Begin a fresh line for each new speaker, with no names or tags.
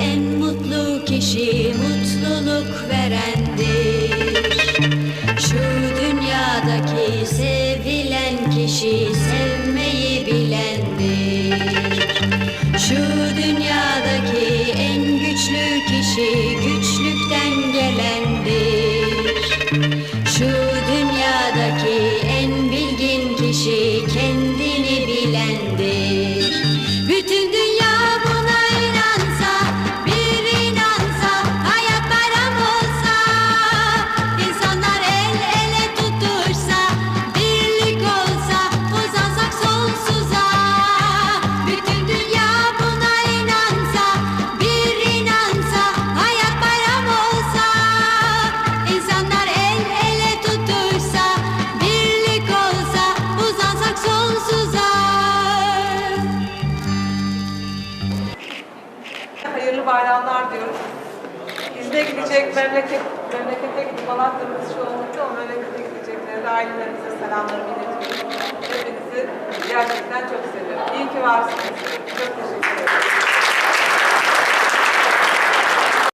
en mutlu kişi mutluluk verendir. Şu dünyadaki sevilen kişi sevmeyi bilendir.
Hayırlı bayramlar diyoruz. İzne gidecek memleket, memlekete gidip Malatya'mız çoğunlukta o memlekete gideceklere de ailelerimize selamlarımı iletiyorum. Hepinizi gerçekten çok seviyorum. İyi ki varsınız. Çok teşekkür ederim.